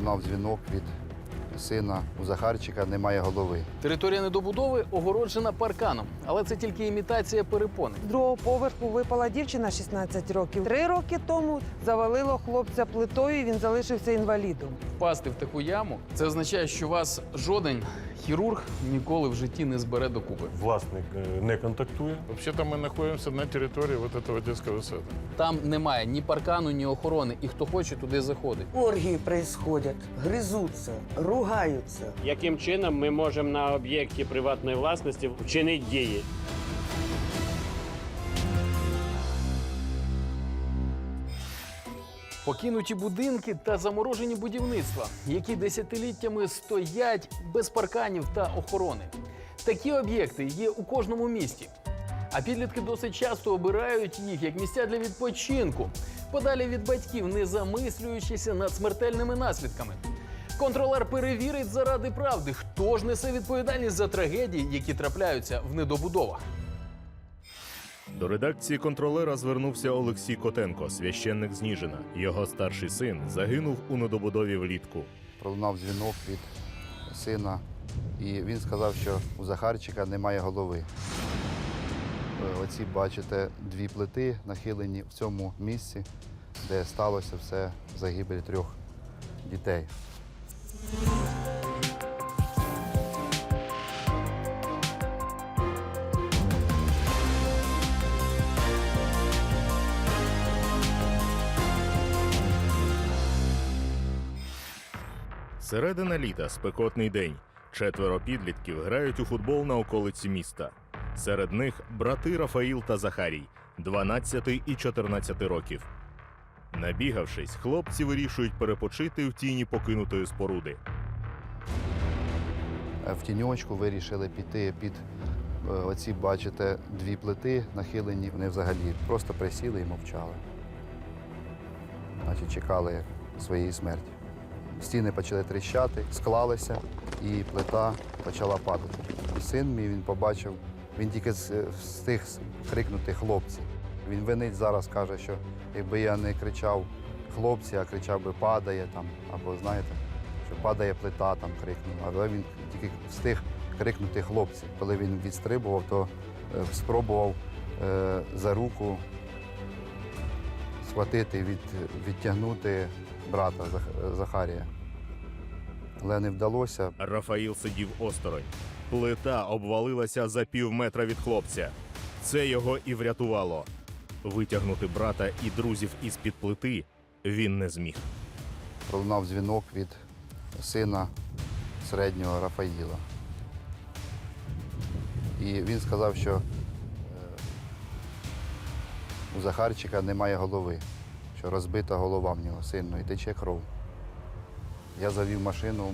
пролунав дзвінок від сина у Захарчика, немає голови. Територія недобудови огороджена парканом, але це тільки імітація перепони. З другого поверху випала дівчина 16 років. Три роки тому завалило хлопця плитою, і він залишився інвалідом. Впасти в таку яму це означає, що вас жоден хірург ніколи в житті не збере докупи. Власник е, не контактує. Вообще-то мы находимся на территории вот этого детского сада. Там немає ні паркану, ні охорони, і хто хоче туди заходить. Оргії происходять, гризуться, ругаються. Яким чином ми можемо на об'єкті приватної власності вчинити дії. Покинуті будинки та заморожені будівництва, які десятиліттями стоять без парканів та охорони. Такі об'єкти є у кожному місті. А підлітки досить часто обирають їх як місця для відпочинку, подалі від батьків, не замислюючися над смертельними наслідками. Контролер перевірить заради правди, хто ж несе відповідальність за трагедії, які трапляються в недобудовах. До редакції контролера звернувся Олексій Котенко, священник з Ніжина. Його старший син загинув у недобудові влітку. Пролунав дзвінок від сина, і він сказав, що у Захарчика немає голови. Е, Оці, бачите, дві плити нахилені в цьому місці, де сталося все загибель трьох дітей. Середина літа, спекотний день. Четверо підлітків грають у футбол на околиці міста. Серед них брати Рафаїл та Захарій, 12 і 14 років. Набігавшись, хлопці вирішують перепочити в тіні покинутої споруди. Е, В тіньочку вирішили піти під е, оці, бачите, дві плити нахилені. Вони взагалі просто присіли і мовчали. Значить, чекали своєї смерті. Стіни почали тріщати, склалися, і плита почала падати. Син мій він побачив, він тільки встиг крикнути хлопці. Він винить зараз, каже, що якби я не кричав хлопці, а кричав би падає там, або знаєте, що падає плита, там крикнув. Але він тільки встиг крикнути хлопці. Коли він відстрибував, то е, спробував е, за руку схватити, від, відтягнути брата Зах- Захарія. Але не вдалося. Рафаїл сидів осторонь. Плита обвалилася за пів метра від хлопця. Це його і врятувало. Витягнути брата і друзів із під плити він не зміг. Пролунав дзвінок від сина середнього Рафаїла. І він сказав, що е, у Захарчика немає голови, що розбита голова в нього сильно і тече кров. Я завів машину, е,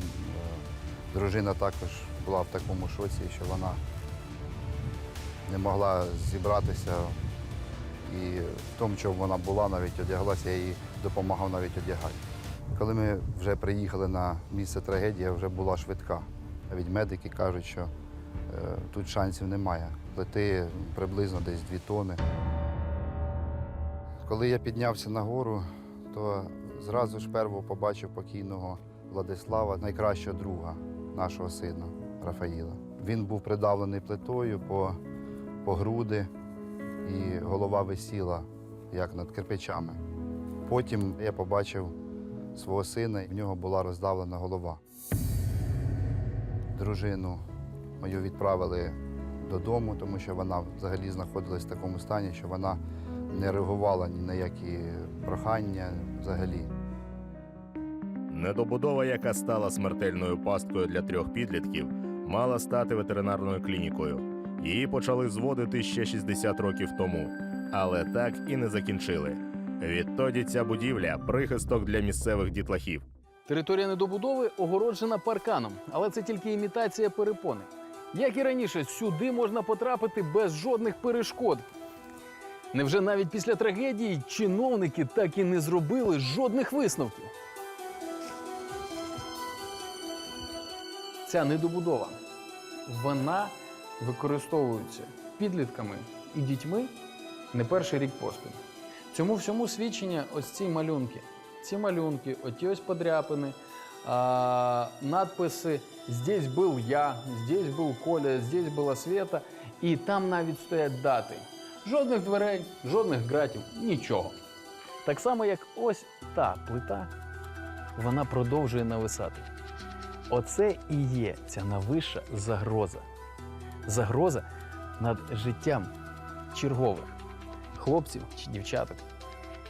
дружина також була в такому шоці, що вона не могла зібратися. І в тому, чому вона була, навіть одяглася, я їй допомагав навіть одягати. Коли ми вже приїхали на місце трагедії, вже була швидка. Навіть медики кажуть, що е, тут шансів немає. Плити приблизно десь 2 тони. Коли я піднявся на гору, то зразу ж перво побачив покійного Владислава, найкращого друга нашого сина Рафаїла. Він був придавлений плитою по, по груди, і голова висіла, як над кирпичами. Потім я побачив свого сина, і в нього була роздавлена голова. Дружину мою відправили додому, тому що вона взагалі знаходилась в такому стані, що вона не реагувала ні на які прохання взагалі. Недобудова, яка стала смертельною пасткою для трьох підлітків, мала стати ветеринарною клінікою. Її почали зводити ще 60 років тому, але так і не закінчили. Відтоді ця будівля прихисток для місцевих дітлахів. Територія недобудови огороджена парканом, але це тільки імітація перепони. Як і раніше, сюди можна потрапити без жодних перешкод. Невже навіть після трагедії чиновники так і не зробили жодних висновків? Ця недобудова вона використовується підлітками і дітьми не перший рік поспіль. Цьому всьому свідчення ось ці малюнки. Ці малюнки, оті ось подряпини, а, надписи Здесь був я, здесь був Коля, здесь була Света. І там навіть стоять дати. Жодних дверей, жодних ґратів, нічого. Так само, як ось та плита, вона продовжує нависати. Оце і є ця найвища загроза. Загроза над життям чергових хлопців чи дівчаток,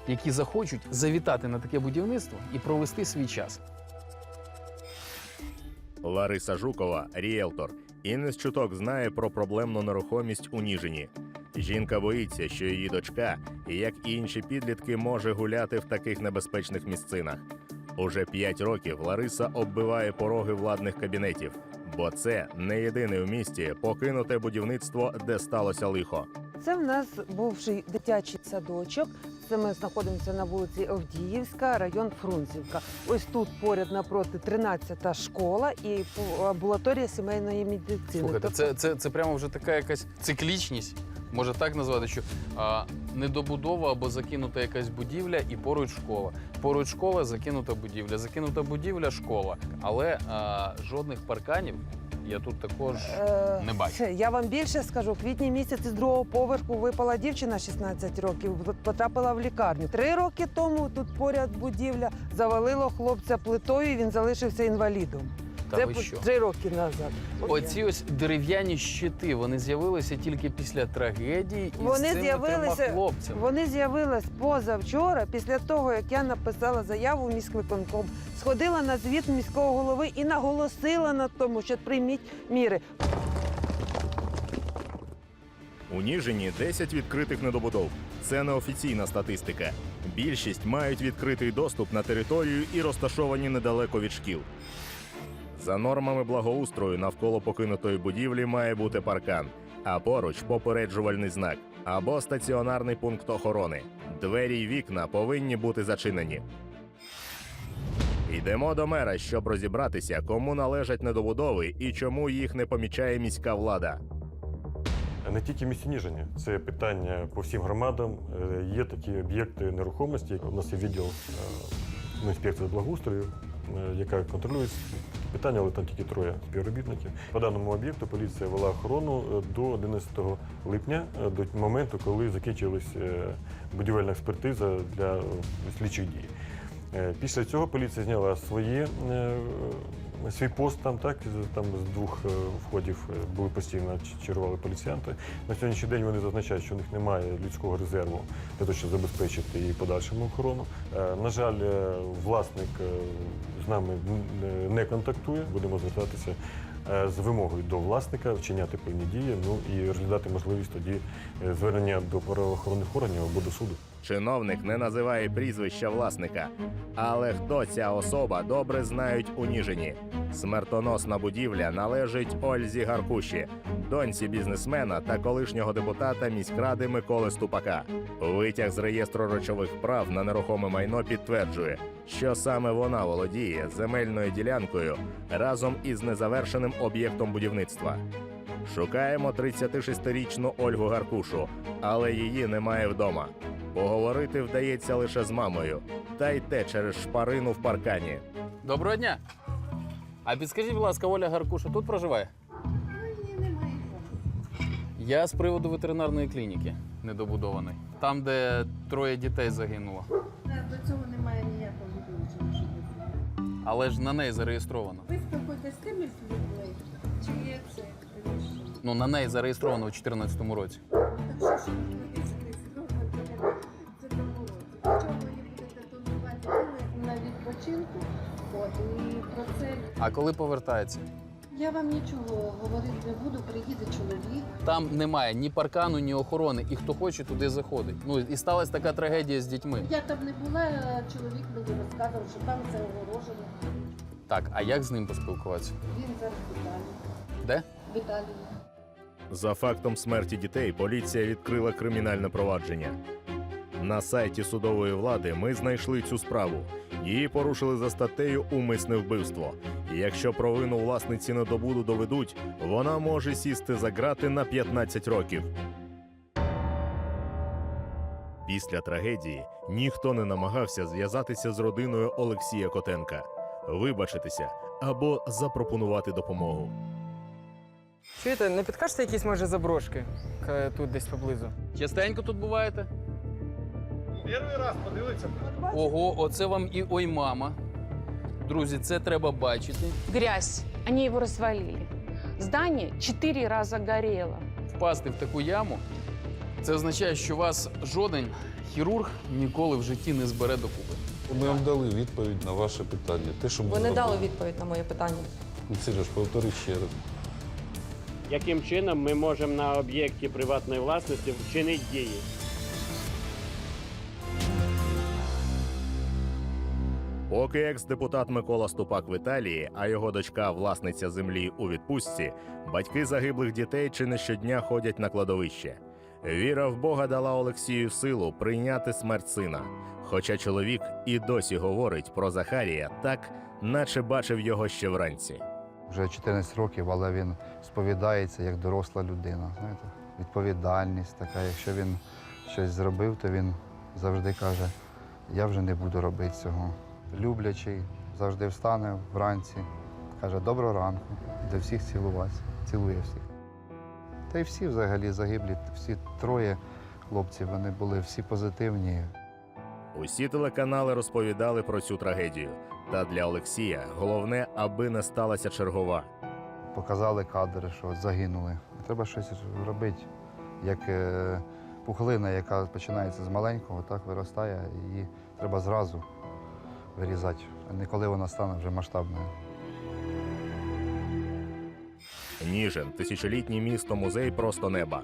які захочуть завітати на таке будівництво і провести свій час. Лариса Жукова, ріелтор, і не з чуток знає про проблемну нерухомість у Ніжині. Жінка боїться, що її дочка, як і інші підлітки, може гуляти в таких небезпечних місцинах. Уже п'ять років Лариса оббиває пороги владних кабінетів, бо це не єдине в місті покинуте будівництво, де сталося лихо. Це в нас бувший дитячий садочок. Це ми знаходимося на вулиці Овдіївська, район Фрунзівка. Ось тут поряд напроти 13-та школа і амбулаторія сімейної медицини. Слухайте, Тобто це, це, це прямо вже така якась циклічність. Може так назвати, що а, недобудова або закинута якась будівля і поруч школа. Поруч школа, закинута будівля, закинута будівля, школа. Але а, жодних парканів я тут також Е, не бачу. Я вам більше скажу. В квітні місяці з другого поверху випала дівчина 16 років, потрапила в лікарню. Три роки тому тут поряд будівля завалило хлопця плитою. і Він залишився інвалідом. Та Це ви що? три роки назад. Оці ось дерев'яні щити вони з'явилися тільки після трагедії із Вони цими трьома хлопцями. Вони з'явились позавчора, після того як я написала заяву в міськвиконком, сходила на звіт міського голови і наголосила на тому, що прийміть міри. У Ніжині 10 відкритих недобудов. Це неофіційна статистика. Більшість мають відкритий доступ на територію і розташовані недалеко від шкіл. За нормами благоустрою навколо покинутої будівлі має бути паркан, а поруч попереджувальний знак або стаціонарний пункт охорони. Двері й вікна повинні бути зачинені. Йдемо до мера, щоб розібратися, кому належать недобудови і чому їх не помічає міська влада. Не тільки місті це питання по всім громадам. Е, Є такі об'єкти нерухомості. У нас є відділ е, ну, інспекції благоустрою, е, яка контролює питання, але там тільки троє співробітників. По даному об'єкту поліція вела охорону е, до 11 липня, е, до моменту, коли закінчилась е, будівельна експертиза для слідчих дій. Після цього поліція зняла своє, свій пост там, так, там з двох е, входів е, були постійно чергували поліціянти. На сьогоднішній день вони зазначають, що у них немає людського резерву для того, щоб забезпечити її подальшому охорону. Е, На жаль, власник з нами не контактує. Будемо звертатися з вимогою до власника вчиняти певні дії, ну і розглядати можливість тоді звернення до правоохоронних органів або до суду. Чиновник не називає прізвища власника. Але хто ця особа добре знають у Ніжині. Смертоносна будівля належить Ользі Гаркуші, доньці бізнесмена та колишнього депутата міськради Миколи Ступака. Витяг з реєстру речових прав на нерухоме майно підтверджує, що саме вона володіє земельною ділянкою разом із незавершеним об'єктом будівництва. Шукаємо 36-річну Ольгу Гаркушу, але її немає вдома. Поговорити вдається лише з мамою, та й те через шпарину в паркані. Доброго дня! А підскажіть, будь ласка, Оля Гаркуша тут проживає? Я з приводу ветеринарної клініки недобудованої. Там, де троє дітей загинуло. До цього немає ніякого відношення. Але ж на неї зареєстровано. Ви спілкуєтесь з тими людьми, чи є це? Ну, на неї зареєстровано у 2014 році. Не будете на відпочинку, от, і про це А коли повертається? я вам нічого говорити не буду, приїде чоловік. Там немає ні паркану, ні охорони, і хто хоче, туди заходить. Ну і сталася така трагедія з дітьми. Я там не була, чоловік мені розказував, що там це огорожено. Так, а як з ним поспілкуватися? Він зараз Італії. Де? В Італії. За фактом смерті дітей поліція відкрила кримінальне провадження. На сайті судової влади ми знайшли цю справу. Її порушили за статтею Умисне вбивство. Якщо провину власниці недобуду доведуть, вона може сісти за ґрати на 15 років. Після трагедії ніхто не намагався зв'язатися з родиною Олексія Котенка. вибачитися або запропонувати допомогу. Чуєте, не підкажете якісь може заброшки К- тут десь поблизу? Частенько тут буваєте? Перший раз подивитися. Ого, оце вам і ой мама. Друзі, це треба бачити. Грязь. Они его развалили. Здание четыре раза горело. Впасти в таку яму. Це означає, що вас жоден хірург ніколи в житті не збере докупи. Ми вам дали відповідь на ваше питання. Те, що ми Ви не зробили. дали відповідь на моє питання. Сереж, повтори ще раз. Яким чином ми можемо на об'єкті приватної власності вчинити дії? Поки екс-депутат Микола Ступак в Італії, а його дочка, власниця землі у відпустці, батьки загиблих дітей чи не щодня ходять на кладовище. Віра в Бога дала Олексію силу прийняти смерть сина. Хоча чоловік і досі говорить про Захарія так, наче бачив його ще вранці. Вже 14 років, але він сповідається як доросла людина. Знаєте, відповідальність така. Якщо він щось зробив, то він завжди каже: я вже не буду робити цього. Люблячий, завжди встане вранці, каже доброго ранку, до всіх цілуватися, цілує всіх. Та й всі взагалі загиблі, всі троє хлопців, вони були всі позитивні. Усі телеканали розповідали про цю трагедію. Та для Олексія головне, аби не сталася чергова. показали кадри, що загинули. Треба щось робити, як е, пухлина, яка починається з маленького, так виростає, її треба зразу вирізати, а не коли вона стане вже масштабною. Ніжин тисячолітнє місто музей просто неба.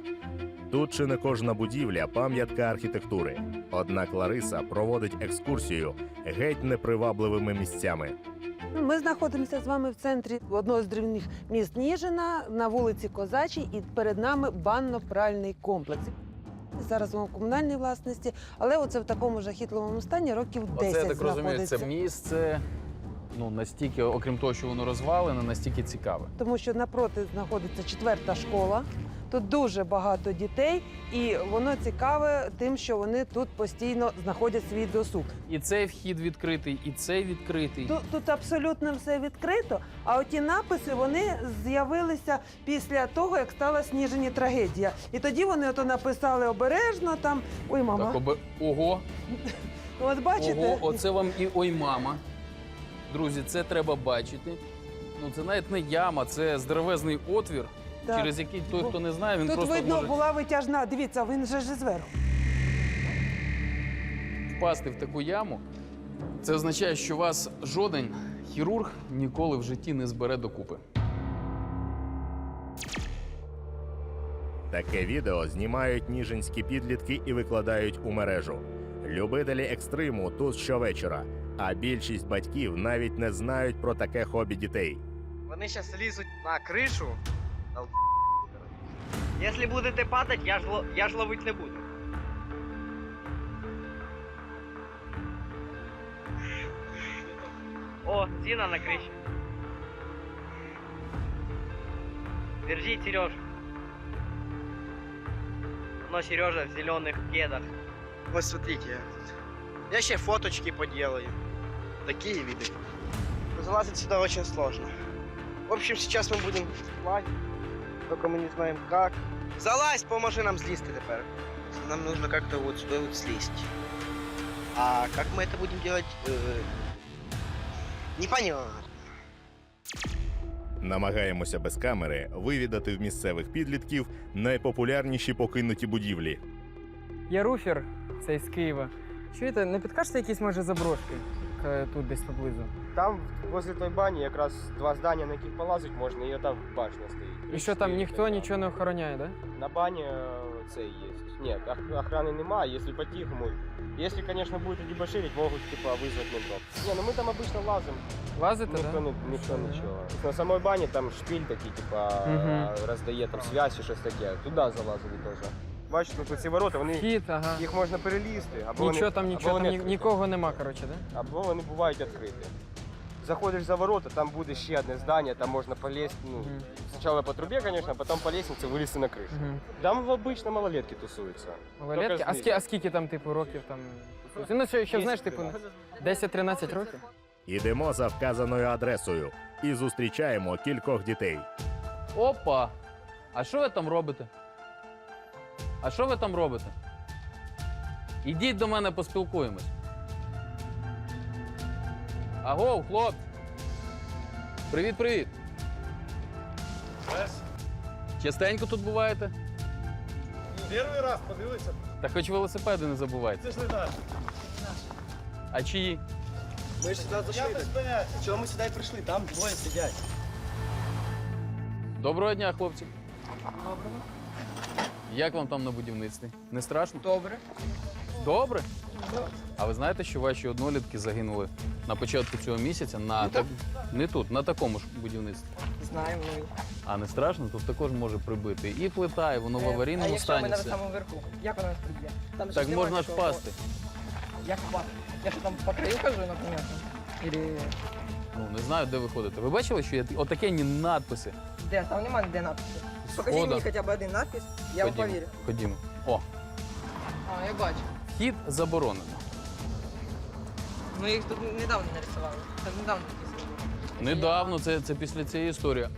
Тут чи не кожна будівля пам'ятка архітектури. Однак Лариса проводить екскурсію геть непривабливими місцями. Ну, Ми знаходимося з вами в центрі одного з древніх міст Ніжина на вулиці Козачій, і перед нами банно-пральний комплекс. Зараз воно в комунальній власності, але оце в такому жахітливому стані років 10 Оце я так розумію, знаходиться. це місце. Ну, настільки, окрім того, що воно розвалене, настільки цікаве. Тому що напроти знаходиться четверта школа. Тут дуже багато дітей, і воно цікаве тим, що вони тут постійно знаходять свій досуг. І цей вхід відкритий, і цей відкритий. Тут, тут абсолютно все відкрито. А оті написи вони з'явилися після того, як стала сніжені трагедія. І тоді вони ото написали обережно там. Ой, мама, Так, оби... Ого, от бачите, ого, оце вам і ой мама. Друзі, це треба бачити. Ну, це навіть не яма, це здоровезний отвір, Так. через який той, хто не знає, він тут просто видно може була витяжна. Дивіться, він же ж зверху. впасти в таку яму. Це означає, що вас жоден хірург ніколи в житті не збере докупи. Таке відео знімають ніжинські підлітки і викладають у мережу. Любителі екстриму тут щовечора, а більшість батьків навіть не знають про таке хобі дітей. Вони зараз лізуть на кришу. Якщо будете падати, я ж, я ж ловити не буду. О, Зина на крыше. Держи, Сереж. Но Сережа в зеленых кедах. Вот смотрите, я сейчас фоточки поделаю. Такие виды. Залазить сюда очень сложно. В общем, сейчас мы будем лазить, только мы не знаем как. Залазь, поможи нам слезть теперь. Нам нужно как-то вот сюда вот слезть. А как мы это будем делать? Э, непонятно. Намагаємося без камери вивідати в місцевих підлітків найпопулярніші покинуті будівлі. Я руфер, цей з Києва. Чуєте, не підкажете якісь може заброшки К- Тут десь поблизу? Там, возле той бани, якраз два здания, на яких полазить можна, і там башня стоїть. І що там ніхто нічого не охороняє, да? На бані е, це є. Ні, ох- охрани немає, якщо по-тихому. Якщо, звісно, будуть дебоширить, можуть типа визвати ментов. Ні, ну ми там обично лазимо, Лазите, ніхто, да? не, ніхто нічого. На самій бані там шпиль такий, типа, Мгм. роздає там зв'язь чи щось таке. Туди залазили теж. Бачите, тут ці ворота, вони Вхід, ага. їх можна перелізти, або Нічого вони, там, або нічого там, вони ні- відкриті. нікого нема, коротше, да? Або вони бувають відкриті. Заходиш за ворота, там буде ще одне здання, там можна полезть, ну, Мгм. спочатку по трубі, звісно, потім по лестниці вилізти на кришу. Угу. Там обично малолетки тусуються. Малолетки? Тільки А, скі, а скільки там, типу, років там? Ну, що, що знаєш, типу, 10-13 років? Ідемо за вказаною адресою і зустрічаємо кількох дітей. Опа! А що ви там робите? А що ви там робите? Ідіть до мене поспілкуємось. Агов, хлопці! Привіт, привіт! Частенько тут буваєте? Перший раз подивився. Та хоч велосипеди не забувайте. Це ж не наш. А чиї? Ми ж сюди зайшли. Чого ми сюди прийшли? Там двоє сидять. Доброго дня, хлопці. Доброго. Як вам там на будівництві? Не страшно? Добре. Добре? А ви знаєте, що ваші однолітки загинули на початку цього місяця на так... не тут, на такому ж будівництві. Знаємо. А не страшно? Тут також може прибити і плита, і воно в аварійному стані. все. верху, як вона нас приб'є? Там Так можна ж впасти. Як впасти? Я що там по краю хожу, наприклад? Или... Ну не знаю, де ви ходите. Ви бачили, що є отакі надписи? Де? Там немає ніде надпису. Покажи мені хоча б один надпис, Ходімо, Ходімо. О, А, я бачу. вхід заборонено. Ну їх тут недавно нарисували. Це недавно такі зробили. Недавно це, це після цієї історії.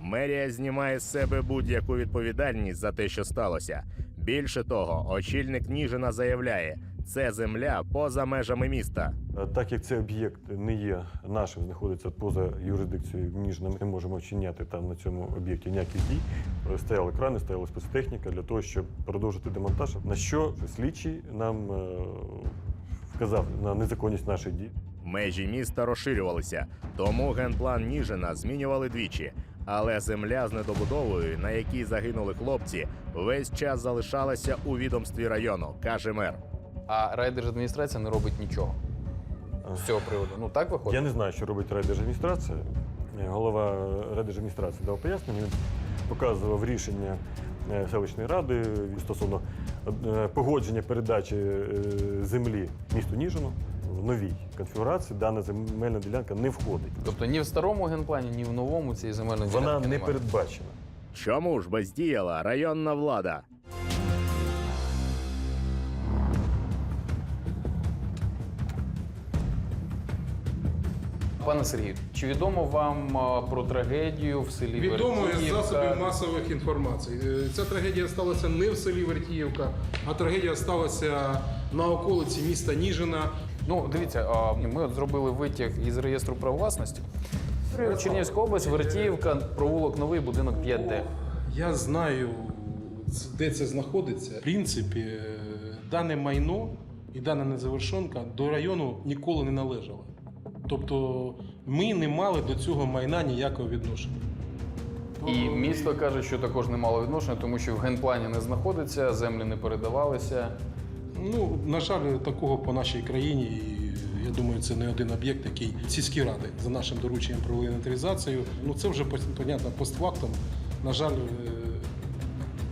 Мерія знімає з себе будь-яку відповідальність за те, що сталося. Більше того, очільник Ніжина заявляє, це земля поза межами міста. Е, Так як цей об'єкт не є нашим, знаходиться поза юрисдикцією Ніжна, ми не можемо вчиняти там на цьому об'єкті ніяких дій. Е, Стояли крани, стояла спецтехніка для того, щоб продовжити демонтаж. На що слідчий нам е, вказав на незаконність наших дій. Межі міста розширювалися, тому генплан Ніжина змінювали двічі. Але земля з недобудовою, на якій загинули хлопці, весь час залишалася у відомстві району, каже мер. А райдержадміністрація не робить нічого з цього приводу. Ну так виходить? Я не знаю, що робить райдержадміністрація. Е, Голова райдержадміністрації дав пояснення. Він показував рішення е, селищної ради стосовно е, погодження передачі землі місту Ніжину в новій конфігурації. Дана земельна ділянка не входить. Тобто ні в старому генплані, ні в новому цієї земельної Вона ділянки не немає. передбачена. Чому ж бездіяла районна влада? Пане Сергію, чи відомо вам про трагедію в селі Відомо із Вертіївка? засобів масових інформацій. Е, Ця трагедія сталася не в селі Вертіївка, а трагедія сталася на околиці міста Ніжина. Ну, дивіться, а, ми от зробили витяг із реєстру прав власності. Чернігівська область, Вертіївка, провулок Новий, будинок 5D. Я знаю, де це знаходиться. В принципі, е, дане майно і дана незавершенка до району ніколи не належало. Тобто ми не мали до цього майна ніякого відношення. І місто каже, що також не мало відношення, тому що в генплані не знаходиться, землі не передавалися. Ну, на жаль, такого по нашій країні. І я думаю, це не один об'єкт, який сільські ради за нашим дорученням провели інвентаризацію. Ну це вже понятно постфактум. На жаль,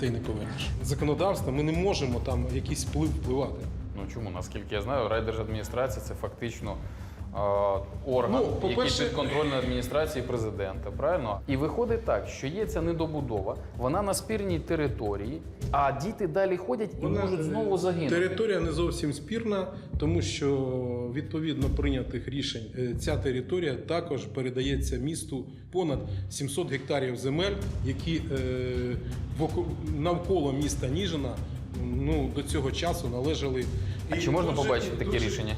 е, й не повернеш. Законодавство ми не можемо там якийсь вплив впливати. Ну чому? Наскільки я знаю, райдержадміністрація це фактично орган, Ну, який підконтрольний адміністрації президента. Правильно? І виходить так, що є ця недобудова, вона на спірній території, а діти далі ходять і Вона, можуть е, знову загинути. Територія не зовсім спірна, тому що відповідно прийнятих рішень е, ця територія також передається місту понад 700 гектарів земель, які е, навколо міста Ніжина ну, до цього часу належали. А І чи можна побачити таке дуже- рішення?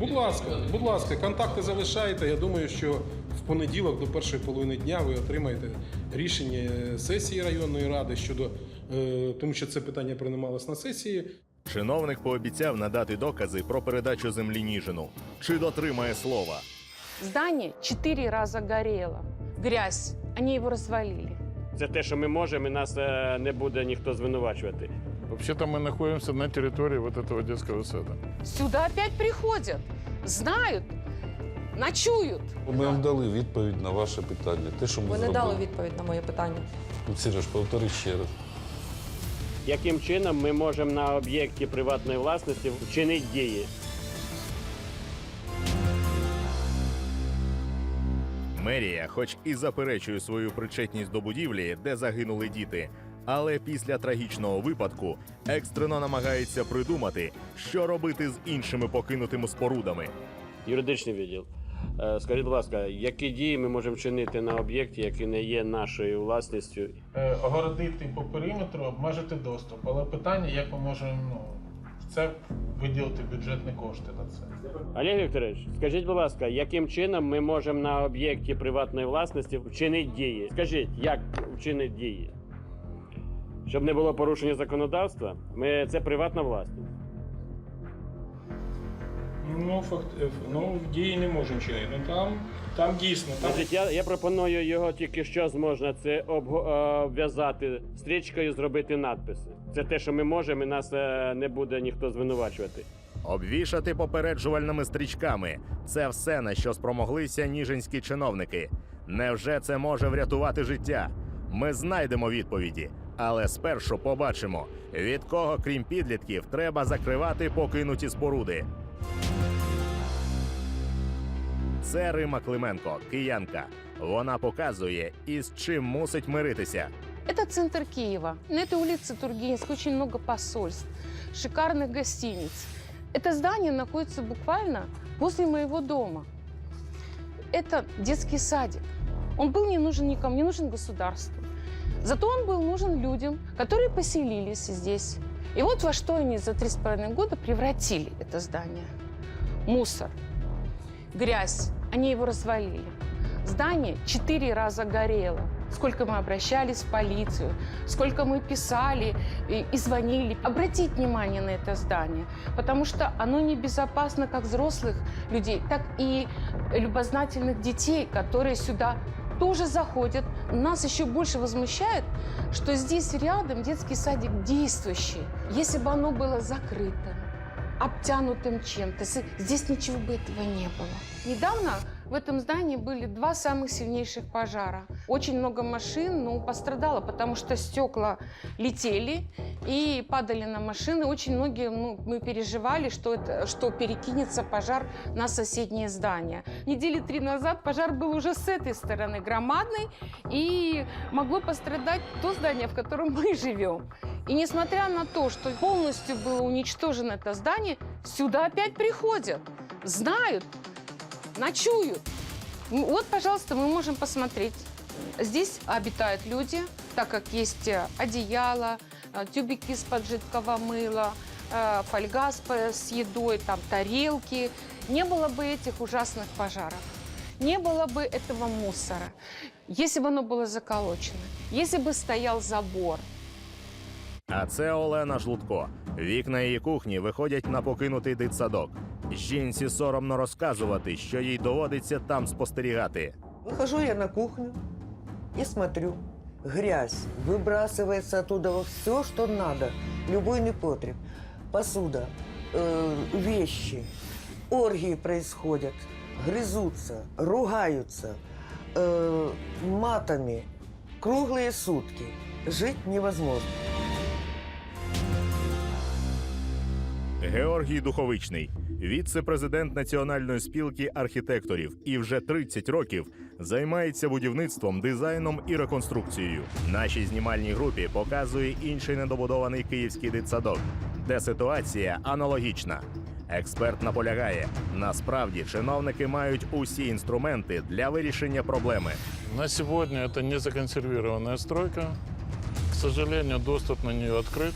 Будь ласка, будь ласка, контакти залишайте. Я думаю, що в понеділок до першої половини дня ви отримаєте рішення сесії районної ради щодо е, тому, що це питання приймалось на сесії. Чиновник пообіцяв надати докази про передачу землі Ніжину. Чи дотримає слова? Здание четыре раза горело. Грязь. Они его развалили. Це те, що ми можемо, і нас е, не буде ніхто звинувачувати. Вообще-то мы находимся на территории вот этого детского сада. Сюда опять приходят, знают, ночуют. Ми вам дали відповідь на ваше питання. Те, що ми Ви не зробили. дали відповідь на моє питання. Ну, Сереж, повтори ще раз. Яким чином ми можемо на об'єкті приватної власності вчинити дії? Мерія, хоч і заперечує свою причетність до будівлі, де загинули діти, Але після трагічного випадку екстрено намагається придумати, що робити з іншими покинутими спорудами. Юридичний відділ. Е, Скажіть, будь ласка, які дії ми можемо вчинити на об'єкті, який не є нашою власністю? Е, огородити по периметру, обмежити доступ. Але питання, як ми можемо ну, це виділити бюджетні кошти на це. Олег Вікторович, скажіть, будь ласка, яким чином ми можемо на об'єкті приватної власності вчинити дії? Скажіть, як вчинити дії? Щоб не було порушення законодавства, ми це приватна власність. Ну, факт, ну, дії не можемо чинити. Ну там, там дійсно. Там... Значить, я, я пропоную його тільки що можна це обго- е, обв'язати стрічкою, зробити надписи. Це те, що ми можемо, і нас е, не буде ніхто звинувачувати. Обвішати попереджувальними стрічками це все, на що спромоглися ніжинські чиновники. Невже це може врятувати життя? Ми знайдемо відповіді, але спершу побачимо, від кого, крім підлітків, треба закривати покинуті споруди. Це Рима Клименко, киянка. Вона показує, із чим мусить миритися. Это центр Киева. На этой улице Тургеневской очень много посольств, шикарных гостиниц. Это здание находится буквально возле моего дома. Это детский садик. Он был не нужен никому, не нужен государству. Зато он был нужен людям, которые поселились здесь. И вот во что они за три с половиной года превратили это здание. Мусор, грязь. Они его развалили. Здание четыре раза горело. Сколько мы обращались в полицию, сколько мы писали и, и звонили. Обратить внимание на это здание, потому что оно небезопасно как взрослых людей, так и любознательных детей, которые сюда тоже заходят. Нас еще больше возмущает, что здесь рядом детский садик действующий. Если бы оно было закрыто, обтянутым чем-то, с- здесь ничего бы этого не было. Недавно в этом здании были два самых сильнейших пожара. Очень много машин ну, пострадало, потому что стекла летели и падали на машины. Очень многие, ну, мы переживали, что, это, что перекинется пожар на соседнее здание. Недели три назад пожар был уже с этой стороны громадный, и могло пострадать то здание, в котором мы живем. И несмотря на то, что полностью было уничтожено это здание, сюда опять приходят, знают, ночуют. Ну, Вот, пожалуйста, мы можем посмотреть. Здесь обитают люди, так как есть э, одеяло, э, тюбики из-под жидкого мыла, э, фольга с, п- с едой, там тарелки. Не было бы этих ужасных пожаров, не было бы этого мусора, если бы оно было заколочено, если бы стоял забор, А це Олена Жлудко. Вікна її кухні виходять на покинутий дитсадок. Жінці соромно розказувати, що їй доводиться там спостерігати. Выхожу я на кухню и смотрю. Грязь выбрасывается оттуда все, что надо. Любой непотреб. Посуда, э, вещи. Оргии происходят. Грызутся, ругаются. э, матами. Круглые сутки. Жить невозможно. Георгій Духовичний, віце-президент Національної спілки архітекторів, і вже 30 років займається будівництвом, дизайном і реконструкцією. Нашій знімальній групі показує інший недобудований київський дитсадок, де ситуація аналогічна. Експерт наполягає: насправді чиновники мають усі інструменти для вирішення проблеми. На сегодня это не законсервированная стройка. К сожалению, доступ на нее открыт.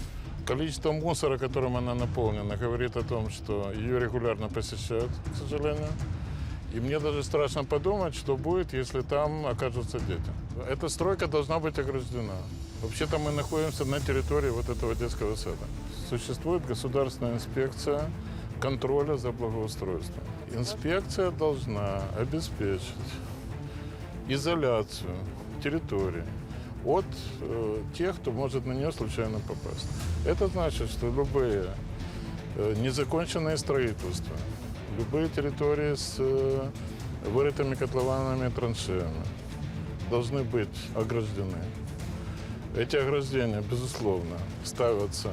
Количество мусора, которым она наполнена, говорит о том, что ее регулярно посещают, к сожалению. И мне даже страшно подумать, что будет, если там окажутся дети. Эта стройка должна быть ограждена. Вообще-то мы находимся на территории вот этого детского сада. Существует государственная инспекция контроля за благоустройством. Инспекция должна обеспечить изоляцию территории от э, тех, кто может на нее случайно попасть. Это значит, что любые э, незаконченные строительства, любые территории с э, вырытыми котлованами и траншеями должны быть ограждены. Эти ограждения, безусловно, ставятся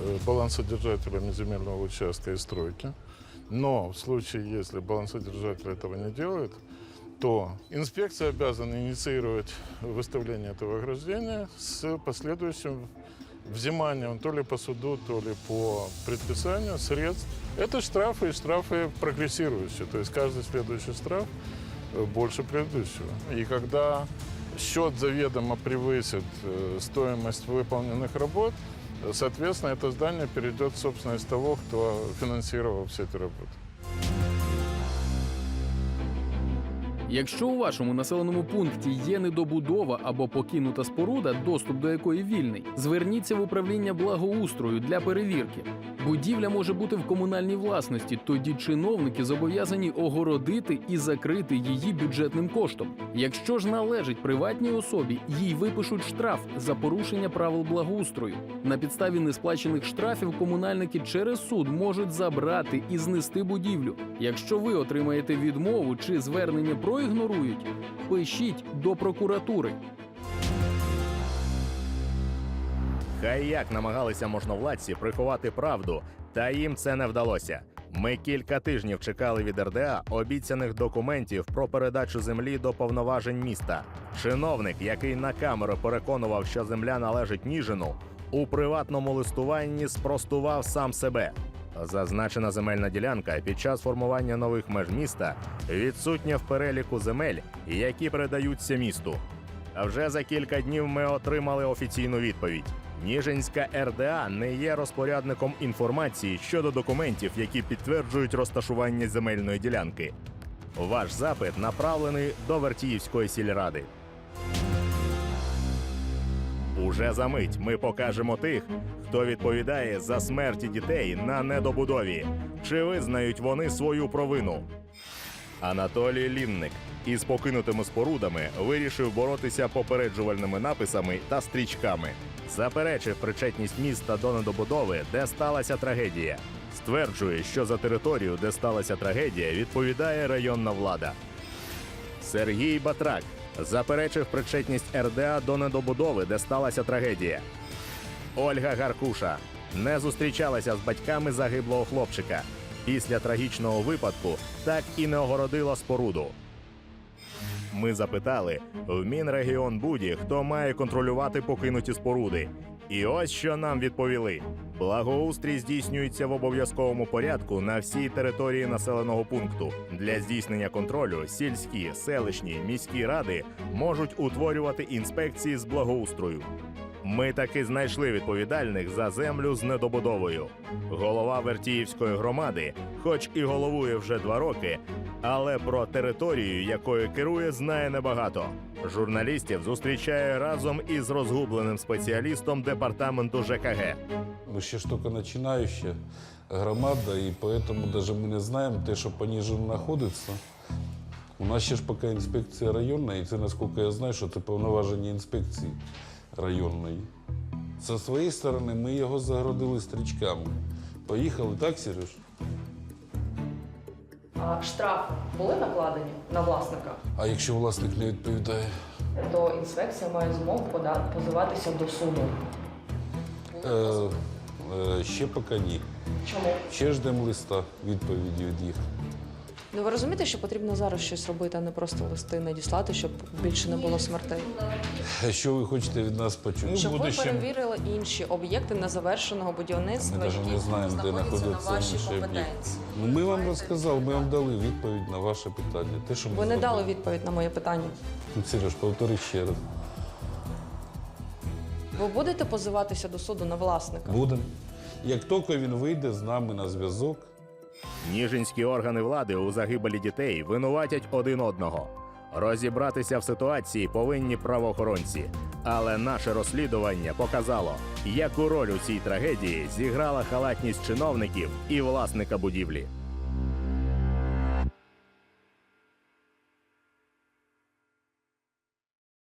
э, балансодержателями земельного участка и стройки. Но в случае, если балансодержатель этого не делает, то инспекция обязана инициировать выставление этого ограждения с последующим взиманием то ли по суду, то ли по предписанию средств. Это штрафы и штрафы прогрессирующие, то есть каждый следующий штраф э, больше предыдущего. И когда счет заведомо превысит э, стоимость выполненных работ, э, соответственно, это здание перейдет в собственность того, кто финансировал все эти работы. Якщо у вашому населеному пункті є недобудова або покинута споруда, доступ до якої вільний, зверніться в управління благоустрою для перевірки. Будівля може бути в комунальній власності, тоді чиновники зобов'язані огородити і закрити її бюджетним коштом. Якщо ж належить приватній особі, їй випишуть штраф за порушення правил благоустрою. На підставі несплачених штрафів комунальники через суд можуть забрати і знести будівлю. Якщо ви отримаєте відмову чи звернення проігнорують, пишіть до прокуратури. Хай як намагалися можновладці приховати правду, та їм це не вдалося. Ми кілька тижнів чекали від РДА обіцяних документів про передачу землі до повноважень міста. Чиновник, який на камеру переконував, що земля належить Ніжину, у приватному листуванні спростував сам себе. Зазначена земельна ділянка під час формування нових меж міста відсутня в переліку земель, які передаються місту. А вже за кілька днів ми отримали офіційну відповідь. Ніжинська РДА не є розпорядником інформації щодо документів, які підтверджують розташування земельної ділянки. Ваш запит направлений до Вертіївської сільради. Уже за мить ми покажемо тих, хто відповідає за смерті дітей на недобудові. Чи визнають вони свою провину? Анатолій Лінник із покинутими спорудами вирішив боротися попереджувальними написами та стрічками. Заперечив причетність міста до недобудови, де сталася трагедія. Стверджує, що за територію, де сталася трагедія, відповідає районна влада. Сергій Батрак заперечив причетність РДА до недобудови, де сталася трагедія. Ольга Гаркуша не зустрічалася з батьками загиблого хлопчика. Після трагічного випадку так і не огородила споруду. Ми запитали в Мінрегіон Буді, хто має контролювати покинуті споруди. І ось що нам відповіли: благоустрій здійснюється в обов'язковому порядку на всій території населеного пункту. Для здійснення контролю сільські, селищні, міські ради можуть утворювати інспекції з благоустрою. Ми таки знайшли відповідальних за землю з недобудовою. Голова Вертіївської громади, хоч і головує вже два роки, але про територію, якою керує, знає небагато. Журналістів зустрічає разом із розгубленим спеціалістом департаменту ЖКГ. Мы ще ж тільки починаюча громада, і поэтому даже ми не знаємо те, що по Ніжину знаходиться. У нас ще ж поки інспекція районна, і це, наскільки я знаю, що це повноваження інспекції районної. Зі своєї сторони ми його загородили стрічками. Поїхали, так, Сереж? А штрафи були накладені на власника, А якщо власник не відповідає? то інспекція має змогу пода- позиватися до суду. Е, е, ще поки ні. Чому? Ще ждемо листа відповіді від їх. Ну ви розумієте, що потрібно зараз щось робити, а не просто листи надіслати, щоб більше не було смертей. Що ви хочете від нас почути? щоб ви перевірили інші об'єкти незавершеного Ми будівництва, навіть які не знаємо, де знаходяться знаходяться на вашій інші об'єкти. компетенції. Ну, ми вам розказали, ми вам дали відповідь на ваше питання. Те, що ми Ви не зробили. дали відповідь на моє питання. Ну, Сереж, повтори ще раз. Ви будете позиватися до суду на власника? Будемо. Як тільки він вийде з нами на зв'язок, Ніжинські органи влади у загибелі дітей винуватять один одного. Розібратися в ситуації повинні правоохоронці. Але наше розслідування показало, яку роль у цій трагедії зіграла халатність чиновників і власника будівлі.